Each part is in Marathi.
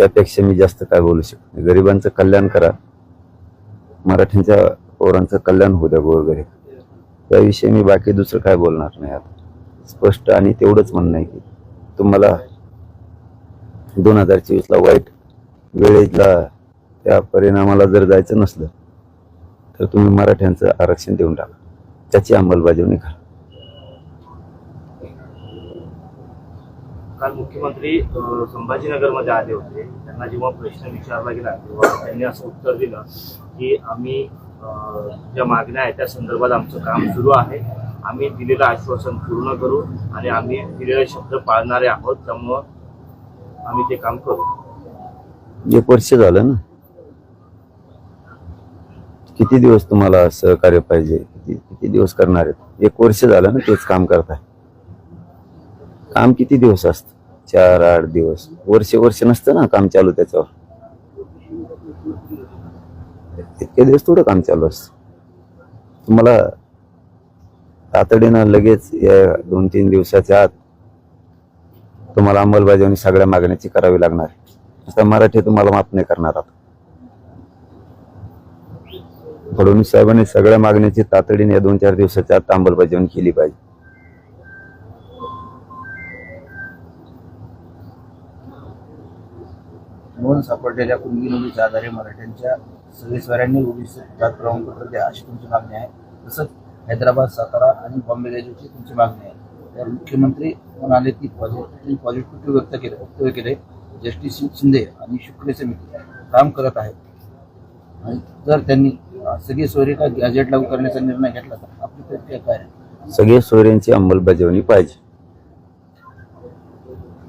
त्यापेक्षा मी जास्त काय बोलू शकत नाही. गरिबांचं कल्याण करा. मराठींच्या पोरांचं कल्याण होऊ द्या गोरगरीब. त्याविषयी मी बाकी दुसरं काय बोलणार नाही आता. स्पष्ट आणि तेवढंच म्हणणं आहे की तुम्हाला दोन हजार चोवीसला वाईट वेळेला त्या परिणामाला जर जायचं नसलं तर तुम्ही मराठ्यांचं आरक्षण देऊन टाका. त्याची अंमलबजावणी करा. काल मुख्यमंत्री संभाजीनगरमध्ये आले होते. त्यांना जेव्हा प्रश्न विचारला गेला तेव्हा त्यांनी असं उत्तर दिलं की आम्ही ज्या मागण्या आहेत त्या संदर्भात आमचं काम सुरू आहे. आम्ही दिलेलं आश्वासन पूर्ण करू आणि आम्ही दिलेले शब्द पाळणारे आहोत. त्यामुळं आम्ही ते काम करू. एक वर्ष झालं ना? किती दिवस तुम्हाला सहकार्य पाहिजे? किती किती दिवस करणार आहेत? एक वर्ष झालं ना तेच काम करताय? काम किती दिवस असतं? चार आठ दिवस. वर्ष वर्ष नसतं ना काम चालू त्याच्यावर? इतके दिवस थोडं काम चालू असतं. तुम्हाला तातडीनं लगेच या दोन तीन दिवसाच्या आत तुम्हाला अंमलबजावणी सगळ्या मागण्याची करावी लागणार. आता मराठी तुम्हाला माफ नाही करणार आता. फडणवीस साहेबांनी सगळ्या मागण्याची तातडीने या दोन चार दिवसाच्या आत अंमलबजावणी केली पाहिजे. नोंद सापडलेल्या कुणबी नोंदीच्या आधारे मराठ्यांच्या सगळेश्वरांनी ओबीसी जात प्रमाणपत्र द्या अशी तुमची मागणी आहे. तसंच हैदराबाद सातारा आणि बॉम्बे गॅजेटची तुमची मागणी आहे. तर मुख्यमंत्री म्हणाले की पॉझिटिव्ह पॉझिटिव्ह व्यक्त केले वक्तव्य केले. जस्टिस शिंदे आणि शुक्ल समिती काम करत आहे आणि जर त्यांनी सगळे सोयरे का गॅजेट लागू करण्याचा निर्णय घेतला तर आपली प्रक्रिया काय आहे? सगळे सोयऱ्यांची अंमलबजावणी पाहिजे.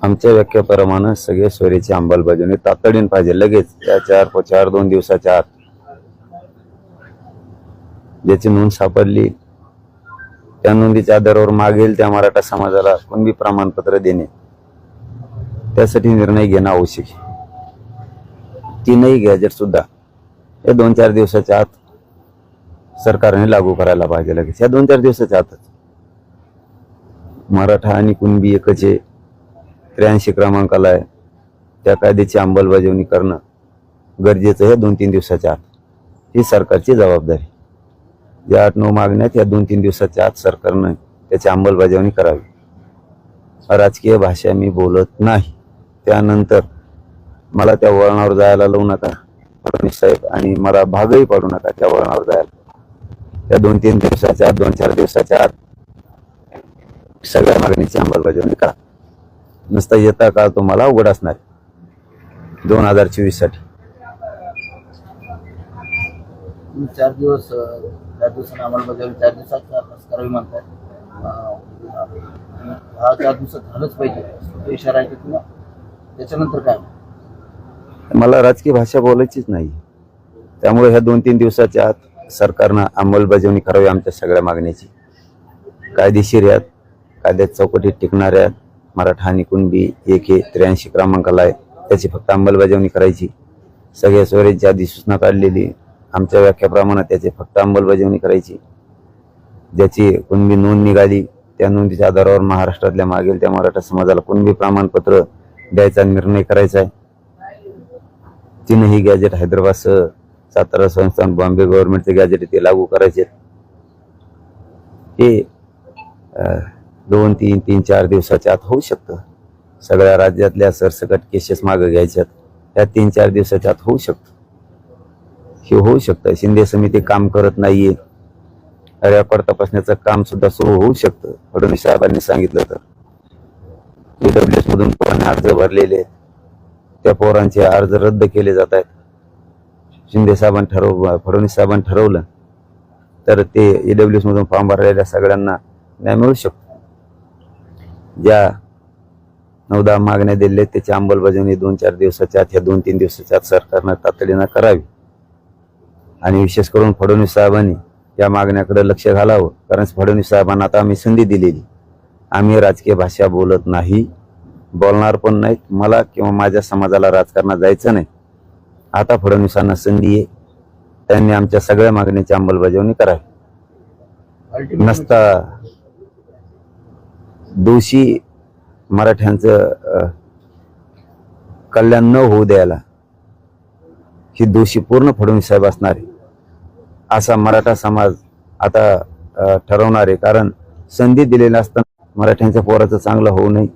आमच्या व्याख्याप्रमाणे सगळे सोयरीची अंमलबजावणी तातडीने पाहिजे. लगेच त्या चार चार दोन दिवसाच्या आत. ज्याची नोंद सापडली त्या नोंदीच्या आधारावर मागेल त्या मराठा समाजाला कुणबी प्रमाणपत्र देणे त्यासाठी निर्णय घेणं आवश्यक आहे. तीनही गॅजेट सुद्धा या दोन चार दिवसाच्या आत सरकारने लागू करायला पाहिजे लगेच. या दोन चार दिवसाच्या आतच मराठा आणि कुणबी एकच आहे. त्र्याऐंशी क्रमांकाला आहे. त्या कायद्याची अंमलबजावणी करणं गरजेचं हे दोन तीन दिवसाच्या आत. ही सरकारची जबाबदारी. या आठ नऊ मागण्यात या दोन तीन दिवसाच्या आत सरकारनं त्याची अंमलबजावणी करावी. राजकीय भाषा मी बोलत नाही. त्यानंतर मला त्या वळणावर जायला लावू नका. फडणवीस साहेब आणि मला भागही पाडू नका त्या वळणावर जायला. त्या दोन तीन दिवसाच्या आत दोन चार दिवसाच्या आत सगळ्या मागणीची अंमलबजावणी करा. नुसता येता काळ तुम्हाला उघड असणार दोन हजार चोवीससाठी. तुम्ही चार दिवस चार दिवसांना अंमलबजावणी चार दिवसात आत्ताच करावी म्हणताय. हा चार दिवसात झालंच पाहिजे. इशारा आहे की किंवा त्याच्यानंतर काय? मला राजकीय भाषा बोलायचीच नाही. त्यामुळे ह्या दोन तीन दिवसाच्या आत सरकारनं अंमलबजावणी करावी आमच्या सगळ्या मागण्याची. कायदेशीर आहेत कायद्यात चौकटीत टिकणाऱ्या आहेत मराठा आणि कुणबी एक हे त्र्याऐंशी क्रमांकाला आहे. त्याची फक्त अंमलबजावणी करायची. सगळ्या सोयऱ्यांची अधिसूचना काढलेली. आमच्या व्याख्याप्रमाणे त्याची फक्त अंमलबजावणी करायची. ज्याची कुणबी नोंद निघाली त्या नोंदीच्या आधारावर महाराष्ट्रातल्या मागेल त्या मराठा समाजाला कुणबी प्रमाणपत्र द्यायचा निर्णय करायचा आहे. तीनही गॅजेट हैदराबादसह सातारा संस्थान बॉम्बे गव्हर्नमेंटचे गॅजेट ते लागू करायचे हे दोन तीन तीन चार दिवसाच्या आत होऊ शकतं. सगळ्या राज्यातल्या सरसकट केसेस मागं घ्यायच्यात. त्या तीन चार दिवसाच्या आत होऊ शकतं. हे होऊ शकतं. शिंदे समिती काम करत नाहीये. रेकॉर्ड तपासण्याचं काम सुद्धा सुरू होऊ शकतं. फडणवीस साहेबांनी सांगितलं तर. ईडब्ल्यूएस मधून पोरांनी अर्ज भरलेले आहेत. त्या पोरांचे अर्ज रद्द केले जात आहेत. शिंदे साहेबांनी ठरव फडणवीस साहेबांनी ठरवलं तर ते ईडब्ल्यूएस मधून फॉर्म भरलेल्या सगळ्यांना न्याय मिळू शकतो. ज्या नऊ दहा मागण्या दिल्या त्याची अंमलबजावणी दोन चार दिवसाच्या आत ह्या दोन तीन दिवसाच्या आत सरकारनं तातडीनं करावी. आणि विशेष करून फडणवीस साहेबांनी या मागण्याकडे लक्ष घालावं कारण फडणवीस साहेबांना आता आम्ही संधी दिलेली. आम्ही राजकीय भाषा बोलत नाही बोलणार पण नाहीत. मला किंवा माझ्या समाजाला राजकारणात जायचं नाही. आता फडणवीसांना संधी आहे. त्यांनी आमच्या सगळ्या मागण्याची अंमलबजावणी करावी. नसता दोषी मराठ्यांचं अं, कल्याण न होऊ द्यायला ही दोषी पूर्ण फडणवीस साहेब असणार आहे. असा मराठा समाज आता ठरवणार आहे. कारण संधी दिलेली असताना मराठ्यांच्या पोराचं चांगलं होऊ नये.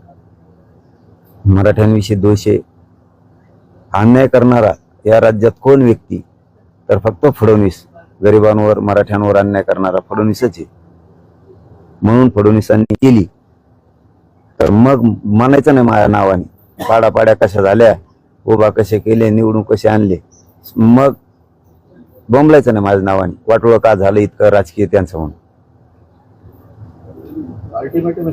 मराठ्यांविषयी दोष आहे. अन्याय करणारा या राज्यात कोण व्यक्ती? तर फक्त फडणवीस. गरिबांवर मराठ्यांवर अन्याय करणारा फडणवीसच आहे. म्हणून फडणवीसांनी केली. तर मग म्हणायचं नाही माझ्या नावाने. पाड्या कशा झाल्या उभा कसे केले निवडून कसे आणले. मग बोंबलायचं नाही माझ्या नावाने. वाटोळं का झालं इतकं राजकीय त्यांचं म्हणून. अल्टिमेटम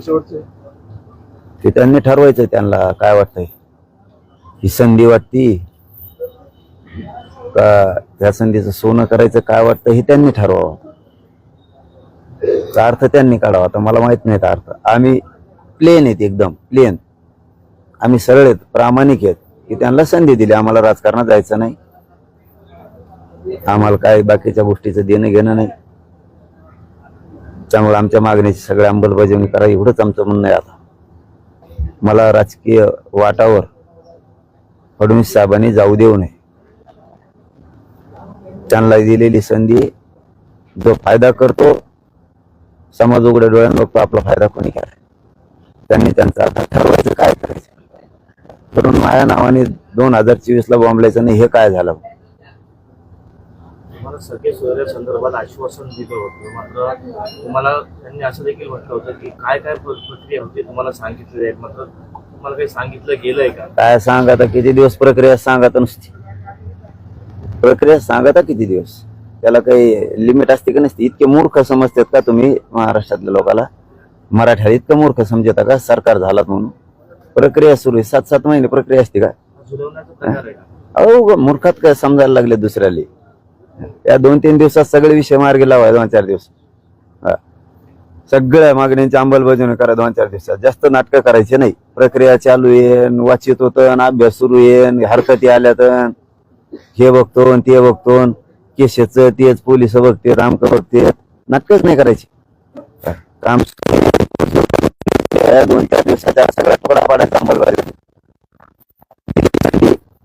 ते त्यांनी ठरवायचं त्यांना काय वाटतंय. ही संधी वाटती का त्या संधीचं सोनं करायचं काय वाटतं हे त्यांनी ठरवावं. त्याचा अर्थ त्यांनी काढावा. आता मला माहीत नाही अर्थ. आम्ही प्लेन आहेत एकदम प्लेन आम्ही सरळ आहेत प्रामाणिक आहेत. की त्यांना संधी दिली आम्हाला राजकारणात जायचं नाही. आम्हाला काय बाकीच्या गोष्टीचं देणं घेणं नाही. त्यामुळे आमच्या मागणीची सगळी अंमलबजावणी करा एवढंच आमचं म्हणणं आहे आता. मला राजकीय वाटावर फडणवीस साहेबांनी जाऊ देऊ नये. त्यांना दिलेली संधी जो फायदा करतो समाज उघड्या डोळ्यानं बघतो आपला फायदा कोणी करायचा त्यांनी त्यांचं आता ठरवायचं काय करायचं? म्हणून माझ्या नावाने दोन हजार चोवीस ला बॉम्बलायचं नाही हे काय झालं? तुम्हाला सगळे सोयऱ्या संदर्भात आश्वासन दिलं होतं. मात्र तुम्हाला त्यांनी असं देखील म्हटलं होतं की काय काय प्र- प्रक्रिया होती तुम्हाला सांगितले आहेत. मात्र तुम्हाला काही सांगितलं गेलंय का? काय सांग आता? किती दिवस प्रक्रिया सांग आता नुसती? प्रक्रिया सांग आता किती दिवस? त्याला काही लिमिट असते का नसते? इतके मूर्ख समजतात का तुम्ही महाराष्ट्रातल्या लोकाला? मराठ्याला इतकं मूर्ख समजता का? सरकार झालात म्हणून. प्रक्रिया सुरू आहे. सात सात महिने प्रक्रिया असते का? आहे अहो मूर्खात काय समजायला लागले दुसऱ्याले? या दोन तीन दिवसात सगळे विषय मार्गी लावाय दोन चार दिवस. सगळ्या मागण्यांची अंमलबजावणी करा दोन चार दिवसात. जास्त नाटकं करायचे नाही. प्रक्रिया चालू येईन वाचित होतं अभ्यास सुरू येईन हरकती आल्यात हे बघतो ते बघतो केशच तेच पोलीस बघते रामक बघते. नाटकच नाही करायची. काम दोन चार दिवसाच्या सगळ्या तुकडा पाडायचा अंमलबजावणी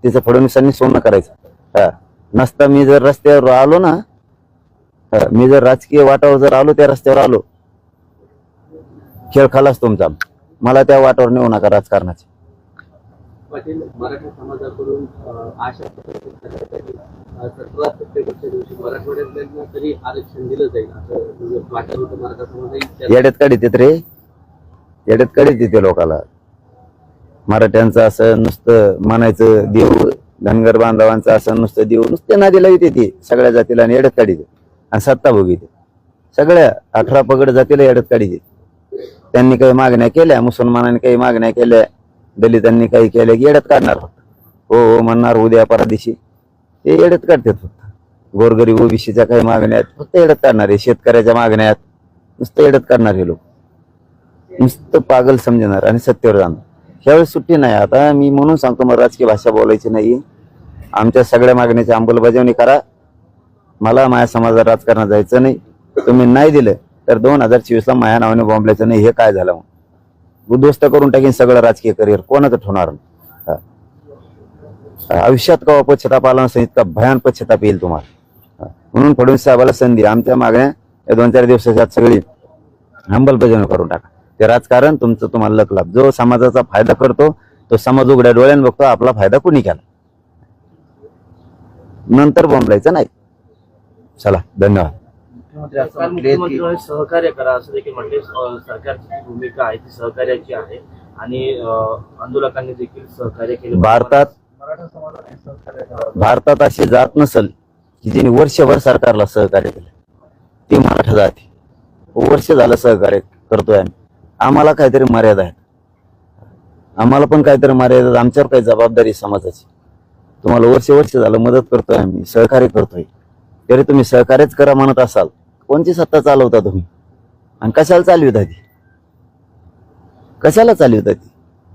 तिचं फडणवीसांनी सोनं करायचं. हा. नसता मी जर रस्त्यावर आलो ना मी जर राजकीय वाटावर जर आलो त्या रस्त्यावर आलो. खेळ खालाच तुमचा. मला त्या वाटावर नेऊ नका राजकारणाचे. पाटील मराठा समाजाकडून अ, आशा सतरा सप्टेंबरच्या दिवशी मराठवाड्यातल्यांना तरी आरक्षण दिलं जाईल. असं म्हणजे वाटत होतं मराठा समाजही त्या- येड्यात काढीत रे. येड्यात काढीत येते लोकाला. मराठ्यांचं असं नुसतं म्हणायचं देव धनगर बांधवांचं असं नुसतं देव नुसते नादीला येते ते सगळ्या जातीला आणि येड्यात काढीत. आणि सत्ता भोगीते. सगळ्या अठरा पगड जातीला येड्यात काढीत. त्यांनी काही मागण्या केल्या मुसलमानांनी काही मागण्या केल्या दलितांनी काही केल्या की येड्यात काढणार हो हो म्हणणार उद्या परादिशी. ते येड्यात काढतात फक्त. गोरगरीब ओबीसीच्या काही मागण्या आहेत फक्त येड्यात काढणार आहे शेतकऱ्याच्या मागण्या आहेत. नुसतं येड्यात काढणार हे लोक. नुसतं पागल समजणार आणि सत्तेवर जाणार. ह्यावेळेस सुट्टी नाही. आता मी म्हणून सांगतो मला राजकीय भाषा बोलायची नाही आमच्या सगळ्या मागण्याची अंमलबजावणी करा. मला माझ्या समाजात राजकारणात जायचं नाही. तुम्ही नाही दिलं तर दोन हजार चोवीसला माझ्या नावाने बॉम्बलायचं नाही. हे काय झालं मग उद्ध्वस्त करून टाकीन सगळं राजकीय करिअर कोणाचं ठेवणार? आयुष्यात का पश्चाताप आला नसेल इतका भयान पश्चाताप येईल तुम्हाला. म्हणून फडणवीस साहेबाला संधी आमच्या मागण्या या दोन चार दिवसाच्या सगळी अंमलबजावणी करून टाका. ते राजकारण तुमचं तुम्हाला लक लाभ. जो समाजाचा फायदा करतो तो समाज उघड्या डोळ्यानं बघतो आपला फायदा कुणी केला? नंतर बोंबलायचं नाही. चला धन्यवाद. मुख्यमंत्री सहकार्य करा असं देखील म्हटले. अं, सरकारची भूमिका आहे ती सहकार्याची आहे. आणि आंदोलकांनी देखील सहकार्य केलं. भारतात. भारतात अशी जात नसल की ज्यांनी वर्षभर सरकारला सहकार्य केलं. ती मराठा जाती. वर्ष झालं सहकार्य करतोय आम्ही. आम्हाला काहीतरी मर्यादा आहेत. आम्हाला पण काहीतरी मर्यादा आमच्यावर काही जबाबदारी समाजाची. तुम्हाला वर्ष वर्ष झालं मदत करतोय आम्ही सहकार्य करतोय. तरी तुम्ही सहकार्यच करा म्हणत असाल. कोणती सत्ता चालवता तुम्ही? आणि कशाला चालविता ती? कशाला चालविता ती?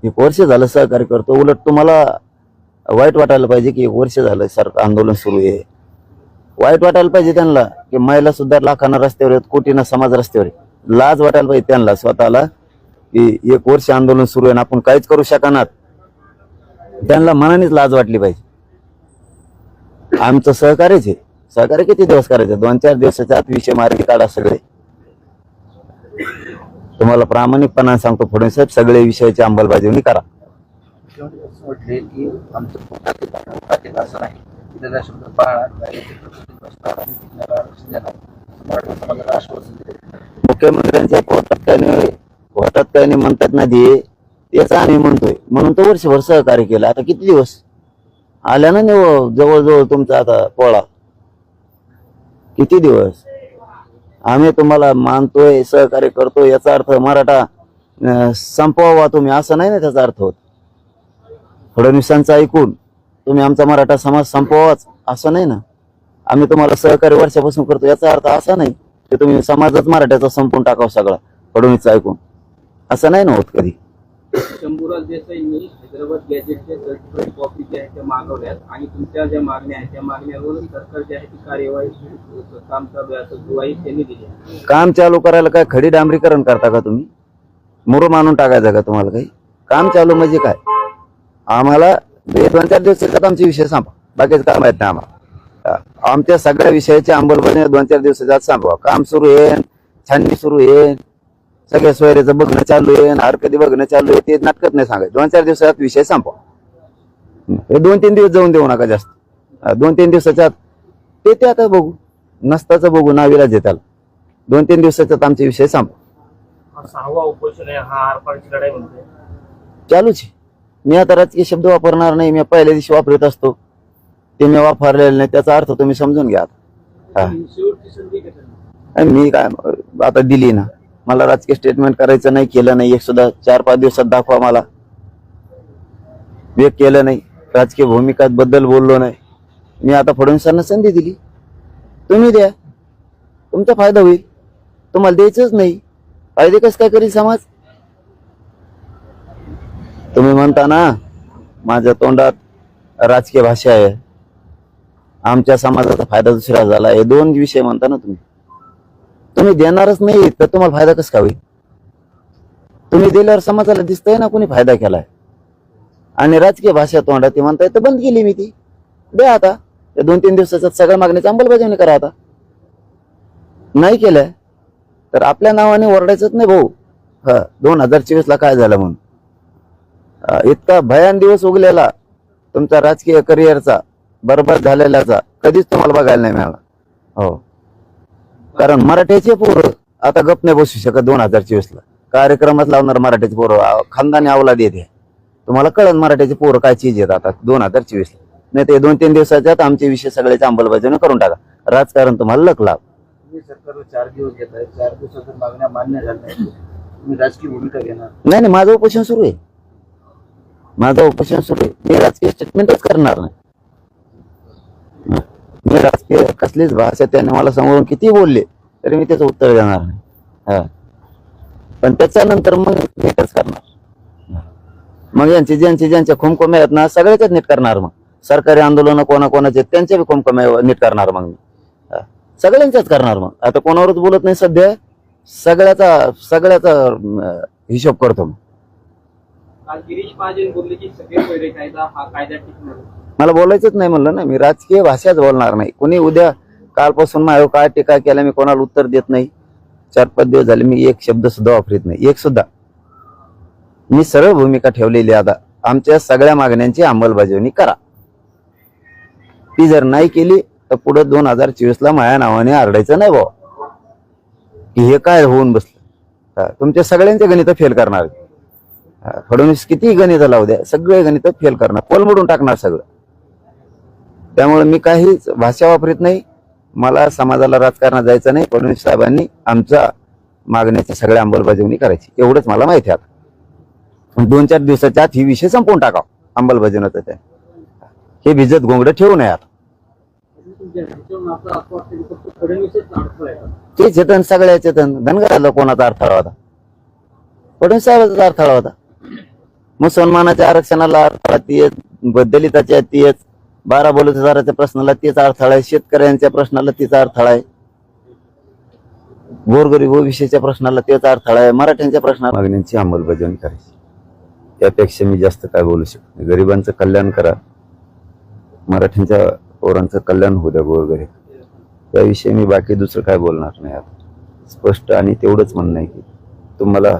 एक वर्ष झालं सहकार्य करतो. उलट तुम्हाला वाईट वाटायला पाहिजे की एक वर्ष झालं सर आंदोलन सुरू आहे. वाईट वाटायला पाहिजे त्यांना की महिला सुद्धा लाखांना रस्त्यावर आहेत कोटीना समाज रस्त्यावर आहे. लाज वाटायला पाहिजे त्यांना स्वतःला की एक वर्ष आंदोलन सुरू आहे आपण काहीच करू शकणार त्यांना मनानेच लाज वाटली पाहिजे. आमचं सहकार्यच आहे. सहकार्य किती दिवस करायचं? दोन चार दिवसाच्या आत विषय मार्गी काढा सगळे. तुम्हाला प्रामाणिकपणा सांगतो फडणवीस साहेब सगळे विषयाची अंमलबजावणी करा. की मराठा समाजाला आश्वासन दिले मुख्यमंत्र्यांच्या पोटात काही नाही पोटात काही नाही म्हणतात ना दे तेच आम्ही म्हणतोय. म्हणून तो वर्षभर सहकार्य केलं. आता किती दिवस? आल्या ना निव जवळजवळ तुमचा आता पोळा? किती दिवस? आम्ही तुम्हाला मानतोय सहकार्य करतोय याचा अर्थ मराठा संपवा संपवावा तुम्ही. असं नाही ना त्याचा अर्थ होत. फडणवीसांचं ऐकून तुम्ही आमचा मराठा समाज संपवाच असं नाही ना? आम्ही तुम्हाला सहकार्य वर्षापासून करतो. याचा अर्थ असा नाही की तुम्ही समाजच मराठ्याचा संपून टाकावं सगळा फडणवीसचं ऐकून. असं नाही ना होत कधी. शंभूराज देसाईंनी हैदराबाद गॅजेटच्या सर्टिफाईड कॉपी ज्या आहेत त्या मागवल्यात आणि तुमच्या ज्या मागण्या आहेत त्या सरकार जी आहे ती कार्यवाही काम चालू आहे त्यांनी दिली. काम चालू करायला काय खडी डांबरीकरण करता का तुम्ही? मुरू मानून टाकायचं का तुम्हाला काही? काम चालू म्हणजे काय? आम्हाला दोन चार दिवस आमचे विषय सांगा बाकीचं काम आहेत ना आम्हाला. आमच्या सगळ्या विषयाची अंमलबजावणी दोन चार दिवसाच्या आत सांगा काम सुरू आहे छाननी सुरू आहे सगळ्या सोयऱ्याचं बघणं चालू आहे हर कधी बघणं चालू आहे ते नाटकत नाही सांगायचं. दोन चार दिवसात विषय संपवा. हे दोन तीन दिवस जाऊन देऊ नका जास्त. दोन तीन दिवसाच्या आत ते ते आता बघू. नसताचं बघू नाविलाज आहे त्याला. दोन तीन दिवसाच्यात आमचे विषय संप सहावा उपोषण आहे हा आरपारची लढाई म्हणतोय. चालूच मी आता राजकीय शब्द वापरणार नाही मी पहिल्या दिवशी वापरत असतो. ते मी वापरलेले नाही त्याचा अर्थ तुम्ही समजून घ्या. हा. मी काय आता दिली ना. मला राजकीय स्टेटमेंट करायचं नाही केलं नाही. एक सुद्धा चार पाच दिवसात दाखवा मला. मी केलं नाही. राजकीय भूमिका बद्दल बोललो नाही. मी आता फडणवीसांना संधी दिली. तुम्ही द्या. तुमचा फायदा होईल. तुम्हाला द्यायचंच नाही. फायदे कसं काय करील समाज? तुम्ही म्हणता ना माझ्या तोंडात राजकीय भाषा आहे. आमच्या समाजाचा फायदा दुसरा झाला. हे दोन विषय म्हणता ना तुम्ही. तुम्ही देणारच नाही तर तुम्हाला फायदा कसा का होईल? तुम्ही दिल्यावर समाजाला दिसतंय ना कोणी फायदा केलाय. आणि राजकीय भाषा तोंडा ती म्हणताय तर बंद केली मी ती. द्या आता. या दोन तीन दिवसाच्या सगळ्या मागण्याची अंमलबजावणी करा आता. नाही केलंय तर आपल्या नावाने ओरडायचंच नाही भाऊ. हा दोन हजार चोवीस ला काय झालं म्हणून. इतका भयान दिवस उगलेला तुमचा राजकीय करिअरचा बरबाद झालेल्याचा कधीच तुम्हाला बघायला नाही मिळाला. हो. कारण मराठ्याचे पोरं आता गप नाही बसू शकत दोन हजार चोवीस ला. कार्यक्रमात लावणार मराठ्याचे पोरं. खानदानी अवलाद येते. तुम्हाला कळन मराठ्याचे पोरं काय चीज येत आता दोन हजार चोवीस ला. नाही ते दोन तीन दिवसाच्या आत आमचे विषय सगळ्याची अंमलबजावणी करून टाका. राजकारण तुम्हाला लक लाभ चार दिवस घेत आहे चार मागण्या मान्य झाल्या राजकीय भूमिका घेणार. नाही नाही माझं उपोषण सुरू आहे. माझं उपोषण सुरू आहे. मी राजकीय स्टेटमेंटच करणार नाही. राजकीय कसलीच भाषा त्याने मला समोरून किती बोलले तरी मी त्याचं उत्तर देणार नाही. हा. पण त्याच्यानंतर मग नीटच करणार. मग यांचे ज्यांचे ज्यांच्या खुमखुम्या आहेत ना सगळ्याच्याच नीट करणार मग. सरकारी आंदोलन कोणाकोणाचे आहेत, त्यांच्या बी खुमखुम्या नीट करणार मग मी. सगळ्यांच्याच करणार मग. आता कोणावरच बोलत नाही सध्या. सगळ्याचा सगळ्याचा हिशोब करतो मग. गिरीश महाजन बोलले की सगळे कायदा हा कायदा टिकणार. मला बोलायचंच नाही म्हणलं ना. मी राजकीय भाषाच बोलणार नाही. कोणी उद्या कालपासून माझ्यावर काय टीका केल्या मी कोणाला उत्तर देत नाही. चार पाच दिवस झाले मी एक शब्द सुद्धा वापरत नाही. एक सुद्धा. मी सरळ भूमिका ठेवलेली आहे आता. आमच्या सगळ्या मागण्यांची अंमलबजावणी करा. ती जर नाही केली तर पुढे दोन हजार चोवीस ला माझ्या नावाने आरडायचं नाही भाऊ. की हे काय होऊन बसलं? तुमच्या सगळ्यांचे गणित फेल करणार. फडणवीस किती गणित लावू द्या सगळे गणित फेल करणार. कोलमडून टाकणार सगळं. त्यामुळे मी काहीच भाषा वापरत नाही. मला समाजाला राजकारणात जायचं नाही. फडणवीस साहेबांनी आमच्या मागण्याची सगळ्या अंमलबजावणी करायची. एवढंच मला माहिती आहे आता. दोन चार दिवसाच्या आत ही विषय संपवून टाकाव. अंमलबजावणीचा त्या. हे भिजत घोंगडं ठेवू नये आता. ते चेतन सगळ्या चेतन. धनगराला कोणाचा अडथळा होता? फडणवीस साहेबाचा अडथळा होता. मुसलमानाच्या आरक्षणाला अडथळा तेच दलिताच्या तेच. बारा बलुतेदाराच्या प्रश्नाला तेच अडथळा आहे. शेतकऱ्यांच्या प्रश्नाला तेच अडथळा आहे. गोरगरीब ओबीसीच्या प्रश्नाला तेच अडथळा आहे. मराठ्यांच्या प्रश्नाला मागण्यांची अंमलबजावणी करायची. त्यापेक्षा मी जास्त काय बोलू शकत नाही. गरिबांचं कल्याण करा. मराठ्यांच्या पोरांचं कल्याण होऊ द्या गोरगरीब. त्याविषयी मी बाकी दुसरं काय बोलणार नाही आता. स्पष्ट आणि तेवढंच म्हणणं आहे की तुम्हाला